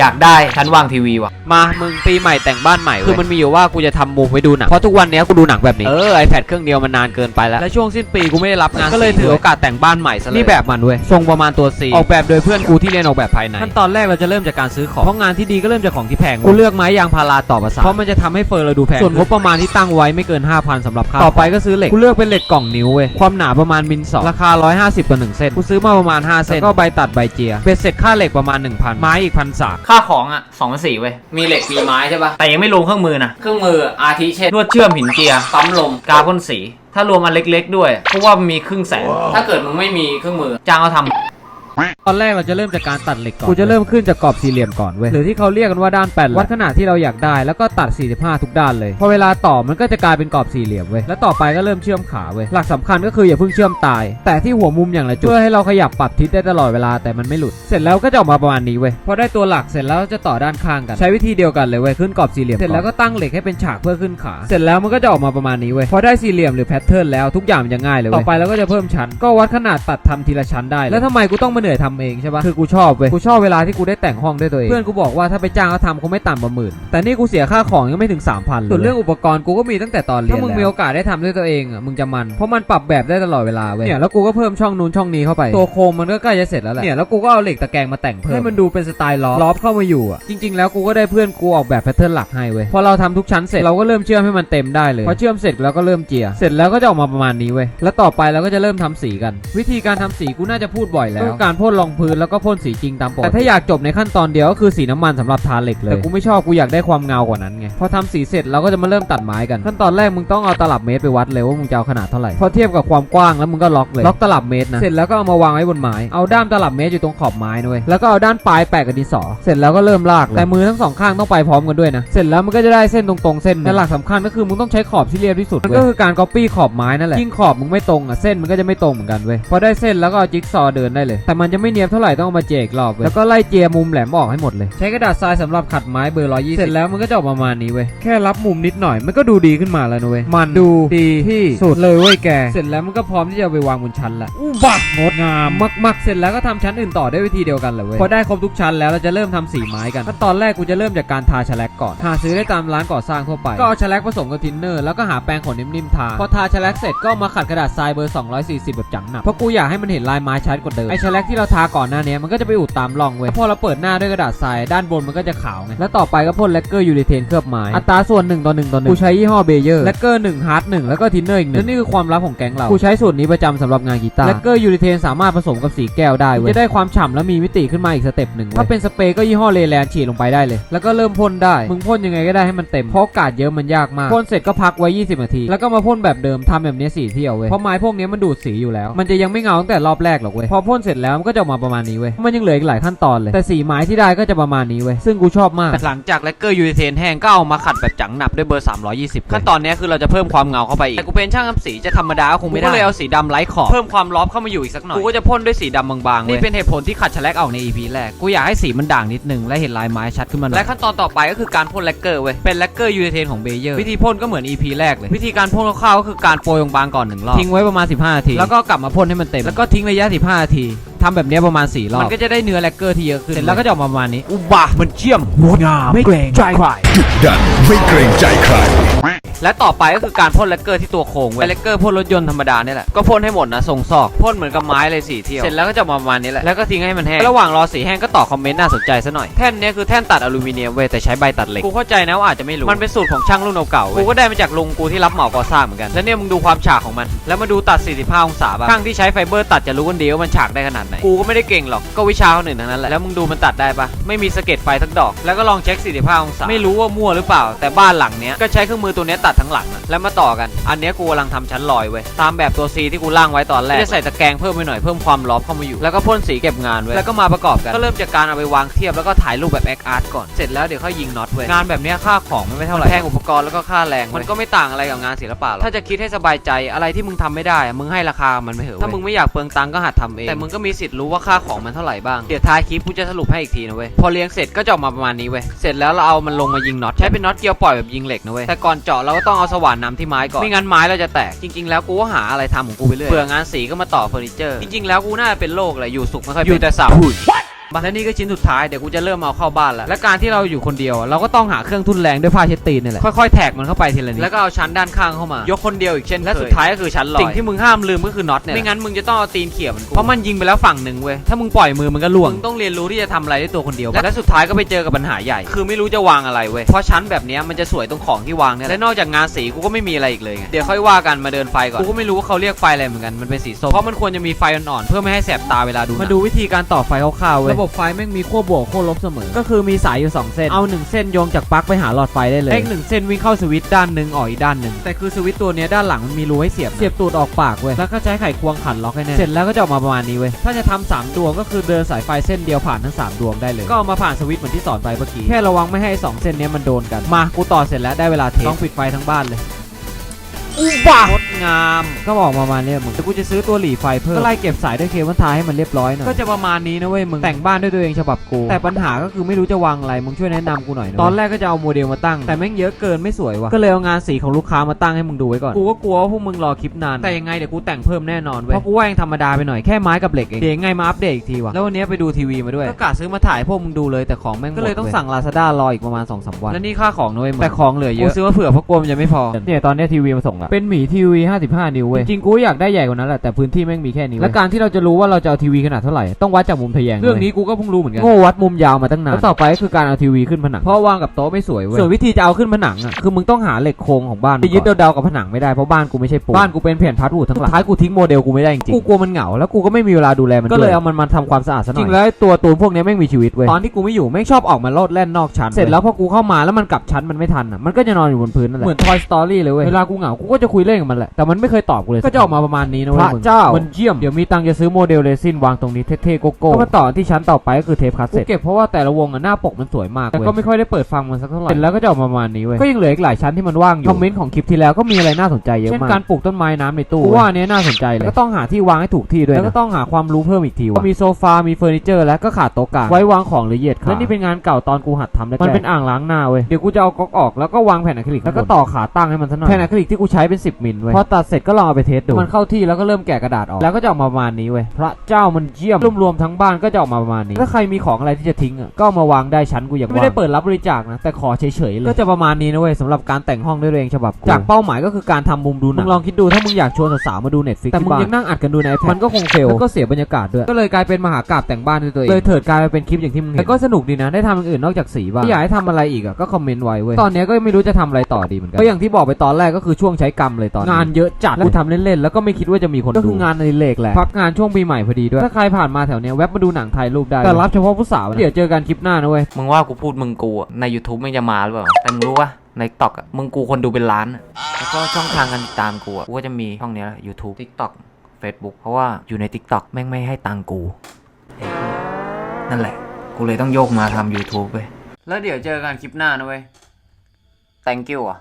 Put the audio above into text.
อยากได้ชั้นวางทีวีว่ะ มา มึงปีใหม่แต่งบ้านใหม่เว้ยคือมันมีอยู่ว่ากูจะทำมุมไว้ดูหนัง เพราะทุกวันเนี้ยกูดูหนังแบบนี้ เออไอแพดเครื่องเดียวมันนานเกินไปแล้ว และช่วงสิ้นปีกูไม่ได้รับงาน ก็เลยถือโอกาสแต่งบ้านใหม่ซะเลย นี่แบบมันเว้ย ทรงประมาณตัว C ออกแบบโดยเพื่อนกูที่เรียนออกแบบภายใน ขั้นตอนแรกเราจะเริ่มจากการซื้อของ เพราะงานที่ดีก็เริ่มจากของที่แพง กูเลือกไม้ยางพาราต่อประสานเพราะมันจะทำให้เฟอร์เราดูแพง ส่วนงบประมาณที่ตั้งไว้ไม่เกิน 5,000สำหรับค่าต่อไปก็ซื้อเหล็ก กูเลือกเป็นเหล็กกล่องนิ้วเว้ย ความหนาประมาณมิลสองราคา 150ต่อ1เส้น กูซื้อมาประมาณ5เส้นแล้วก็ใบตัดใบเจียเบ็ดเสร็จค่าเหล็กประมาณ1,000ไม้อีกพันสามค่าของอะสองพันสี่เว้ย มีเหล็กมีไม้ใช่ปะแต่ยังไม่รวมเครื่องมือนะ เครื่องมืออาทิเช่นนวดเชื่อมหินเจียปั๊มลม กาวพ่นสี ถ้ารวมอันเล็กๆด้วย เพราะว่ามันมีครึ่งแสน ถ้าเกิดมึงไม่มีเครื่องมือ จ้างเขาทำ ตอนแรกเราจะเริ่มจากการตัดเหล็กก่อนกูจะเริ่มขึ้นจากกรอบสี่เหลี่ยมก่อนเว้ยหรือที่เขาเรียกกันว่าด้านแปดวัดขนาดที่เราอยากได้แล้วก็ตัด 45 ทุกด้านเลยพอเวลาต่อมันก็จะกลายเป็นกรอบสี่เหลี่ยมเว้ยแล้วต่อไปก็เริ่มเชื่อมขาเว้ยหลักสำคัญก็คืออย่าเพิ่งเชื่อมตาย แต่ที่หัวมุมอย่างละจุดเพื่อให้เราขยับปรับทิศได้ตลอดเวลาแต่มันไม่หลุด เสร็จแล้วก็จะออกมาประมาณนี้เว้ยพอได้ตัวหลักเสร็จแล้วจะต่อด้านข้างกันใช้วิธีเดียวกันเลยเว้ยขึ้นกรอบสี่เหลี่ยมเสร็จแล้วก็ตั้งเหล็กให้เป็นฉากเพื่อขึ้นขา เสร็จแล้วมันก็จะออกมาประมาณนี้เว้ยพอได้สี่เหลี่ยมหรือแพทเทิร์นแล้วทุกอย่างมันจะง่ายเลยเว้ยต่อไปเราก็จะเพิ่มชั้นก็วัดขนาดตัดทำทีละชั้นได้เลยแล้วทำไมกูต้องมาเหนื่อยทำเองใช่ปะคือกูชอบเว้ยกูชอบเวลาที่กูได้แต่งห้องด้วยตัวเองเพื่อนกูบอกว่าถ้าไปจ้างเขาทำคงไม่ต่ำกว่าหมื่นแต่นี่กูเสียค่าของยังไม่ถึง3,000เลยส่วนเรื่องอุปกรณ์กูก็มีตั้งแต่ตอนเรียนถ้ามึงมีโอกาสได้ทำด้วยตัวเองอะมึงจะมันเพราะมันปรับแบบได้ตลอดเวลาเว้ยเนี่ยแล้วกูก็เพิ่มช่องนู้นช่องนี้เข้าไปตัวโครงมันก็ใกล้จะเสร็จแล้วแหละเนี่ยแล้วกูก็เอาเหล็กตะแกรงมาแต่งเพิ่มให้มันดูเป็นสไตล์ล้อล้อเข้ามาอยู่อะจริง ๆ แล้วกูก็ได้เพื่อนกูออกแบบแพทเทิร์นหลักให้เว้ยพอเราทำทุกชั้นเสร็จเราก็เริ่มเชื่อมให้มันเต็มได้เลยพอเชื่อมเสร็จแล้วก็เริ่มเจียเสร็จแล้วก็จะออกมาประมาณนี้เว้ยแล้วต่อไปเราก็จะเริ่มทำสีกัน วิธีการทำสีกูน่าจะพูดบ่อยแล้วก็การพ่นรองพื้นแล้วก็พ่นสีจริงตามปกติแต่ถ้าอยากจบในขั้นตอนเดียวก็คือสีน้ำมันสำหรับทาเหล็กเลยแต่กูไม่ชอบกูอยากได้ความเงากว่านั้นไงพอทำสีเสร็จเราก็จะมาเริ่มตัดไม้กันขั้นตอนแรกมึงต้องเอาตลับเมตรไปวัดเลยว่ามึงจะเอาขนาดเท่าไหร่พอเทียบกับความกว้างแล้วมึงก็ล็อกเลยล็อกตลับเมตรนะเสร็จแล้วก็เอามาวางไว้บนไม้เอาด้ามตลับเมตรอยู่ตรงขอบไม้นะเว้ยแล้วก็เอาด้านปลายแปะกับดินสอเสร็จแล้วก็เริ่มลากเลยแต่มือทั้งสองข้างต้องไปพร้อมกันด้วยนะเสร็จแล้วมันก็จะได้เส้นตรงๆเส้นแต่หลักสำคัญก็คือมึงต้องใช้ขอบที่เรียบที่สุดมันก็คือการ copy ขอบไม้นั่นแหละยิ่งขอบมึงไม่ตรงอะเส้นมันก็จะไม่ตรงเหมือนกันเว้ยพอได้เส้นแล้วก็เอาจิ๊กซอว์เดินได้เลยแต่มันจะไม่เนียบเท่าไหร่ต้องเอามาเจกรอบเว้ยแล้วก็ไล่เจียมุมแหลมออกให้หมดเลย ใช้กระดาษทรายสำหรับขัดไม้เบอร์120เสร็จแล้วมันก็จะออกมาประมาณนี้เว้ยแค่รับมุมนิดหน่อยมันก็ดูดีขึ้นมาแล้วนะเว้ยมันดูดีที่สุดเลยเว้ยแก เสร็จแล้วมันก็พร้อมที่จะเอาไปวางบนชั้นละอู้บักงดงามมากๆเสร็จแล้วก็ทำชั้นอื่นต่อได้วิธีเดียวกันเลยเว้ยพอได้ครบทุกชั้นแล้วเราจะเริ่มทำสีไม้กันขั้นตอนแรกกูจะเริ่มจากการทาแฉลกก่อนหาซื้อได้ตามร้านก่อสร้างทั่วไปก็เอาแฉลกผสมกับทินเนอร์แล้วก็หาแปรงขนนิ่มๆทาพอทาแฉลกเสร็จก็เอามาขัดกระดาษทรายเบอร์ 240 แบบจังหนักเพราะกูอยากให้มันเห็นลายไม้ชัดกว่าเดิมไอ้แฉลกที่เราทาก่อนหน้านี้มันก็จะไปอุดตามร่องเว้ยพอเราเปิดหน้าด้วยกระดาษทรายด้านบนมันก็จะขาวไงแล้วต่อไปก็พ่นแลกเกอร์ยูริเทนเคลือบไม้อัตราส่วน1ต่อ1ต่อ1กูใช้ยี่ห้อเบเยอร์แลกเกอร์1ฮาร์ด1แล้วก็ทินเนอร์อีกหนึ่งและนี่คือความลับของแก๊งเรากูใช้สูตรนี้ประจำสำหรับงานกีตาร์แลกเกอร์ยูริเทนสามารถผสมกับสีแก้วได้เว้ยจะได้ความฉ่ำและมีมิติขึ้นมาอีกสเต็ปหนึ่งเว้ยถ้าเป็นสเปรย์ก็ยี่ห้อเลแลนฉีดลงไปได้เลย แล้วก็เริ่มพ่นได้มึงพ่นยังไงก็ได้ให้มันเต็มเพราะอากาศเยอะมันยากมากพ่นเสร็จก็พักไว้ 20 นาที แล้วก็มาพ่นแบบเดิมทำแบบนี้สี่เที่ยวเว้ยเพราะไม้พวกนี้มันดูดสีอยู่แล้ว มันจะยังไม่เงาตั้งแต่รอบแรกหรอกเว้ยพอพ่นเสร็จแล้วมันก็จะออกมาประมาณนี้เว้ยมันยังเหลืออีกหลายขั้นตอนเลยแต่สีไม้ที่ได้ก็จะประมาณนี้เว้ยซึ่งกูชอบมากหลังจากแลกเกอร์ยูริเทนแห้งก็เอามาขัดแบบจังหนับด้วยเบอร์ 320 ขั้นตอนนี้คือเราจะเพิ่มความเงาเข้าไปอีกแต่กูเป็นช่างทำสีจะธรรมดาก็คงไม่ได้ก็เลยเอาสีดำไร้ขอบเพิ่มความล็อบเข้ามาอยู่อีกสักหน่อยกูก็จะพ่นด้วยสีดำบางๆเว้ยนี่เป็นเหตุผลที่ขัดแฉลกออกใน EP แรกกูอยากให้สีมันด่างนิดนึงและเห็นลายไม้ชัดขึ้นมาหน่อยและขั้นตอนต่อไปก็คือการพ่นแลกเกอร์เว้ยเป็นแลกเกอร์ยูริเทนของเบเยอร์วิธีพ่นก็เหมือน EP แรกเลยวิธีการพ่นคร่าวๆก็คือการโปรยบางๆก่อนหนึ่งรอบทิ้งไว้ประมาณ 15นาทีแล้วก็กลับมาพ่นให้มันเต็มแล้วก็ทิ้งระยะ 15นาที ทำแบบนี้ประมาณ4รอบมันก็จะได้เนื้อแลกเกอร์ที่เยอะขึ้นเสร็จแล้วก็จะออกมาประมาณนี้อุบะมันเชี่ยมงดงามไม่เกรงใจใครดันไม่เกรงใจใคร และต่อไปก็คือการพ่นแลกเกอร์ที่ตัวโค้งเว้ยแลกเกอร์พ่นรถยนต์ธรรมดาเนี่ยแหละก็พ่นให้หมดนะทรงซอกพ่นเหมือนกับไม้เลยสี่เที่ยวเสร็จแล้วก็จะมาประมาณนี้แหละแล้วก็ทิ้งให้มันแห้งระหว่างรอสีแห้งก็ต่อคอมเมนต์น่าสนใจซะหน่อยแท่นเนี้ยคือแท่นตัดอลูมิเนียมเว้ยแต่ใช้ใบตัดเหล็กกูเข้าใจนะว่าอาจจะไม่รู้มันเป็นสูตรของช่างรุ่นเก่าๆเว้ยกูก็ได้มาจากลุงกูที่รับเหมาก่อสร้างเหมือนกันแล้วเนี่ยมึงดูความฉากของมัน แล้วมาดูตัด 45 องศาบ้างช่างที่ใช้ไฟเบอร์ตัดจะรู้กันดีว่ามันฉากได้ขนาดไหนกูก็ไม่ได้เก่งหรอกก็วิชาคนอื่นทั้งนั้นแหละแล้วมึงดูมันตัดได้ปะไม่มีสะเก็ดไฟสักดอก แล้วก็ลองเช็ค 45 องศาไม่รู้ว่ามั่วหรือเปล่า แต่บ้านหลังเนี้ยก็ใช้เครื่องมือตัวเนี้ยตัดทั้งหลังอะแล้วมาต่อกัน อันเนี้ยกูกำลังทำชั้นลอยเว้ย ตามแบบตัว C ที่กูร่างไว้ตอนแรกจะใส่ตะแกรงเพิ่มไปหน่อยเพิ่มความล็อบเข้ามาอยู่ แล้วก็พ่นสีเก็บงานเว้ย แล้วก็มาประกอบกัน ก็เริ่มจากการเอาไปวางเทียบแล้วก็ถ่ายรูปแบบแอคอาร์ตก่อน เสร็จแล้วเดี๋ยวค่อยยิงน็อตเว้ย งานแบบเนี้ยค่าของมันไม่เท่าไหร่แพงอุปกรณ์แล้วก็ค่าแรงมันก็ไม่ต่างอะไรกับงานศิลปะหรอกถ้าจะคิดให้สบายใจอะไรที่มึงทำไม่ได้อะมึงให้ราคามันไม่เหอะเว้ยถ้ามึงไม่อยากเปลืองตังค์ก็หัดทำเอง แต่มึงก็มีสิทธิ์รู้ว่าค่าของมันเท่าไหร่บ้าง เดี๋ยวท้ายคลิปกูจะสรุปให้อีกทีนะเว้ย พอเลี้ยงเสร็จก็จะออกมาประมาณนี้เว้ย เสร็จแล้วเราเอามันลงมายิงน็อต ใช้เป็นน็อตเกียวปล่อยแบบยิงเหล็กนะเว้ย แต่ก่อนเจาะเราก็ต้องเอาสว่านนำที่ไม้ก่อนไม่งั้นไม้เราจะแตกจริง ๆ แล้วกูก็หาอะไรทำของกูไปเรื่อยเผื่องานสีก็มาต่อเฟอร์นิเจอร์จริงๆแล้วกูน่าจะเป็นโรคอะไรอยู่สุขไม่ค่อยเป็นอยู่แต่เสา มาแล้วนี่ก็ชิ้นสุดท้ายเดี๋ยวกูจะเริ่มเอาเข้าบ้านแล้วและการที่เราอยู่คนเดียว เราก็ต้องหาเครื่องทุ่นแรงด้วยผ้าเช็ดตีนนี่แหละค่อยๆแท็กมันเข้าไปทีละนิดแล้วก็เอาชั้นด้านข้างเข้ามายกคนเดียวอีกเช่นและสุดท้ายก็คือชั้นลอยสิ่งที่มึงห้ามลืมก็คือน็อตเนี่ยไม่งั้นมึงจะต้องเอาตีนเขี่ยมันกูเพราะมันยิงไปแล้วฝั่งหนึ่งเว้ยถ้ามึงปล่อยมือมันก็ล่วงมึงต้องเรียนรู้ที่จะทำอะไรด้วยตัวคนเดียวและสุดท้ายก็ไปเจอกับปัญหาใหญ่ คือไม่รู้จะวางอะไรเว้ยเพราะชั้นแบบเนี้ยมันจะสวยตรงของที่วางเนี่ยและนอกจากงานสีกูก็ไม่มีอะไรอีกเลยไงเดี๋ยวค่อยว่ากันมาเดินไฟก่อนกูก็ไม่รู้ว่าเขาเรียกไฟอะไรเหมือนกันมันเป็นสีส้มเพราะมันควรจะมีไฟอ่อนๆเพื่อไม่ให้แสบตาเวลาดูมาดูวิธีการต่อไฟคร่าวๆเว้ยระบบไฟแม่งมีขั้วบวกขั้วลบเสมอ ก็คือมีสายอยู่ 2 เส้น เอา 1 เส้นโยงจากปลั๊กไปหาหลอดไฟได้เลยเลขหนึ่งเส้นวิ่งเข้าสวิตช์ด้านหนึ่งออกอีกด้านหนึ่ง แต่คือสวิตช์ตัวเนี้ยด้านหลังมันมีรูให้เสียบ เสียบตูดออกปากเว้ย แล้วก็ใช้ไขควงขันล็อกให้แน่น เสร็จแล้วก็จะออกมาประมาณนี้เว้ย ถ้าจะทำสามดวงก็คือเดินสายไฟเส้นเดียวผ่านทั้งสามดวงได้เลย ก็เอามาผ่านสวิตช์เหมือนที่สอนไปเมื่อกี้ แค่ระวังไม่ให้ไอ้สองเส้นเนี้ยมันโดนกัน มา กูต่อเสร็จแล้วได้เวลาเทสต้องปิดไฟทั้งบ้านเลย อุบะงดงาม ก็บอกมาประมาณเนี้ยมึงแต่กูจะซื้อตัวหลีไฟเพิ่มก็ไล่เก็บสายด้วยเคเบิลไทายให้มันเรียบร้อยหน่อยก็จะประมาณนี้นะเว้ยมึงแต่งบ้านด้วยตัวเองฉบับกูแต่ปัญหาก็คือไม่รู้จะวางอะไรมึงช่วยแนะนำกูหน่อยนะตอนแรกก็จะเอาโมเดลมาตั้งแต่แม่งเยอะเกินไม่สวยว่ะก็เลยเอางานสีของลูกค้ามาตั้งให้มึงดูไว้ก่อนกูก็กลัวว่าพวกมึงรอคลิปนานแต่ยังไงเดี๋ยวกูแต่งเพิ่มแน่นอนเว้ยเพราะกูว่ายังธรรมดาไปหน่อยแค่ไม้กับเหล็กเองเดี๋ยวยังไงมาอัปเดตอีกทีว่ะแล้ววันนี้ไปดูทีวีมาด้วยก็กะซื้อมาถ่ายพวกมึงดูเลยแต่ของแม่งก็เลยต้องสั่งลาซาด้ารออีกประมาณ2อสวันแล้วนี่ค่าของด้วยแต่ของเหลือเยอะกูซื้อมาเผื่อเพราะกลัวมันจะไม่พอเนี่ยตอนนี้ทีวีมาส่งละเป็นหมีทีวี55 นิ้วเว้ย จริงๆกูอยากได้ใหญ่กว่านั้นแหละแต่พื้นที่แม่งมีแค่นี้เว้ยและการที่เราจะรู้ว่าเราจะเอาทีวีขนาดเท่าไหร่ต้องวัดจากมุมทะแยงเรื่องนี้กูก็เพิ่งรู้เหมือนกันโง่วัดมุมยาวมาตั้งนานแล้วต่อไปก็คือการเอาทีวีขึ้นผนังเพราะวางกับโต๊ะไม่สวยเว้ยส่วนวิธีจะเอาขึ้นผนังอะคือมึงต้องหาเหล็กโครงของบ้านไปยึดเดาๆกับผนังไม่ได้เพราะบ้านกูไม่ใช่ปูนบ้านกูเป็นแผ่นพลาสติกทั้งหลังสุดท้ายกูทิ้งโมเดลกูไม่ได้จริงๆกูกลัวมันเหงาแล้วกูก็ไม่มีเวลาดูแลมันก็เลยเอามันมาทำความสะอาดซะหน่อยจริงแล้วไอ้ตัวตูนพวกเนี้ยแม่งมีชีวิตเว้ยตอนที่กูไม่อยู่แม่งชอบออกมาโลดแล่นนอกชั้นเสร็จแล้วพอกูเข้ามาแล้วมันกลับชั้นมันไม่ทันอะมันก็จะนอนอยู่บนพื้นนั่นแหละเหมือน Toy Story เลยเว้ยเวลากูเหงากูก็จะคุยเล่นกับมันแหละแต่มันไม่เคยตอบกูเลยก็จะออกมาประมาณนี้นะเว้ยพระเจ้ามั นเยี่ยมเดี๋ยวมีตังค์จะซื้อโมเดลเรซินวางตรงนี้เท่ๆโกโก้ก็มาต่อที่ชั้นต่อไปก็คือเทปคาสเซ็ตกูเก็บเพราะว่าแต่ละวงอะหน้าปกมันสวยมากแต่ก็ไม่ค่อยได้เปิดฟังมันสักเท่าไหร่เสร็จแล้วก็จะออกมาประมาณนี้เว้ยก็ยังเหลืออีกหลายชั้นที่มันว่างอยู่คอมเมนต์ของคลิปที่แล้วก็มีอะไรน่าสนใจเยอะมากเช่นการปลูกต้นไม้น้ำในตู้กูว่าอันเนี้ยน่าสนใจเลย ก็ต้องหาที่วางให้ถูกที่ด้วยแล้วก็ต้องหาความรู้เพิ่มอีกทีว่ามีโซฟา มีเฟอร์นิเจอร์ และก็ขาดโต๊ะกลางไว้วางของหรือเหยียดขาและนี่เป็นงานเก่าตอนกูหัดทำแล้วมันเป็นอ่างล้างหน้าเว้ย เดี๋ยวกูจะเอาก๊อกออกแล้วก็วางแผ่นอะคริลิกแล้วก็ต่อขาตั้งให้มันซะหน่อย แผ่นอะคริลิกที่กูใช้เป็น 10 มิลเว้ยพอตัดเสร็จก็ลองเอาไปเทสดูมันเข้าที่แล้วก็เริ่มแกะกระดาษออกแล้วก็จะออกมาประมาณนี้เว้ยพระเจ้ามันเยี่ยมรวมๆทั้งบ้านก็จะออกมาประมาณนี้ถ้าใครมีของอะไรที่จะทิ้งอะก็เอามาวางได้ชั้นกูอยากไม่ได้เปิดรับบริจาคนะแต่ขอเฉยๆเลยก็จะประมาณนี้นะเว้ยสำหรับการแต่งห้องด้วยตัวเองฉบับกูจากเป้าหมายก็คือการทำมุมดูหนังมึงลองคิดดูถ้ามึงอยากชวนสาวๆมาดูเน็ตฟิกแต่มึงยังนั่งอัดกันดูใน iPad มันก็คงเฟลแล้วก็เสียบรรยากาศด้วยก็เลยกลายเป็นมหากาบแต่งบ้านด้วยตัวเองเลยเถิดกลายมาเป็นคลิปอย่างที่มึงเห็นแต่ก็สนุกดีนะได้ทำอย่างอื่นนอกจากสีบ้างถ้าอยากให้ทำอะไรอีกอะก็คอมเมนต์ไว้เว้ยตอนนี้ก็ไม่รู้จะทำอะไรต่อดีเหมือนกันก็อย่างที่บอกไปตอนแรกก็คือช่วงใช้กรรมเลยตอนนี้งานเยอะจัดแล้วกูทำเล่นๆแล้วก็ไม่คิดว่าจะมีคนดูก็คืองานในเลกแหละพักงานช่วงปีใหม่พอดีด้วยถ้าใครผ่านมาแถวเนี้ยแวะมาดูหนังไทยรูปได้แต่รับเฉพาะผู้สาวนะเดี๋ยวเจอกันคลิปหน้านะเว้ยมึงว่ากูพูดมึงกูอะใน YouTube ไม่งจะมาหรือเปล่าแต่มึงรู้ว่าใน TikTok อะมึงกูคนดูเป็นล้านอะแล้วก็ช่องทางการติดตามกูอะกูก็จะมีช่องเนี้ยแหละ YouTube TikTok Facebook เพราะว่าอยู่ใน TikTok แม่งไม่ให้ตังค์กูเฮ้ยนั่นแหละ กูเลยต้องโยกมาทำ YouTube เว้ยแล้วเดี๋ยวเจอกันคลิปหน้านะเว้ย thank you อะ